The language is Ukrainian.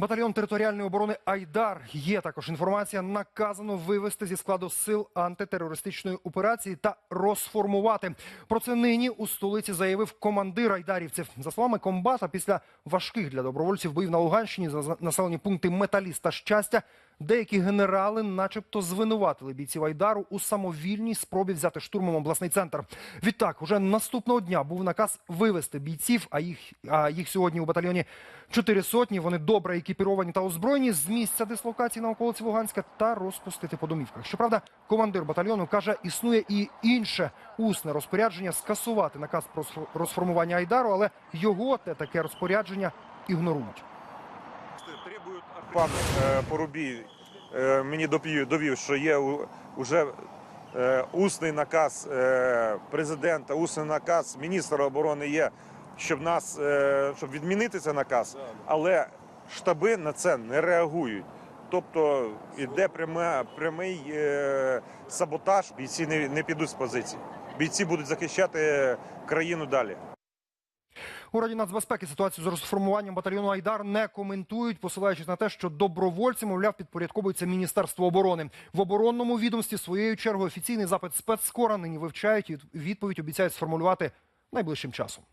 Батальйон територіальної оборони Айдар є також інформація. Наказано вивести зі складу сил антитерористичної операції та розформувати. Про це нині у столиці заявив командир айдарівців. За словами комбата, після важких для добровольців боїв на Луганщині за населені пункти Металіст та щастя. Деякі генерали, начебто, звинуватили бійців Айдару у самовільній спробі взяти штурмом обласний центр. Відтак, уже наступного дня був наказ вивести бійців, а їх, а їх сьогодні у батальйоні чотири сотні. Вони добре екіпіровані та озброєні з місця дислокації на околиці Луганська та розпустити по домівках. Щоправда, командир батальйону каже, існує і інше усне розпорядження скасувати наказ про розформування Айдару, але його те таке розпорядження ігнорують. Пан е, Порубій е, мені допів- довів, що є уже е, усний наказ е, президента, усний наказ міністра оборони є, щоб нас щоб відмінити цей наказ, але штаби на це не реагують. Тобто йде пряме, прямий е, саботаж. Бійці не, не підуть з позиції. Бійці будуть захищати країну далі. У Раді нацбезпеки ситуацію з розформуванням батальйону Айдар не коментують, посилаючись на те, що добровольці, мовляв, підпорядковується Міністерство оборони. В оборонному відомстві своєю чергою офіційний запит спецскора нині вивчають і відповідь обіцяють сформулювати найближчим часом.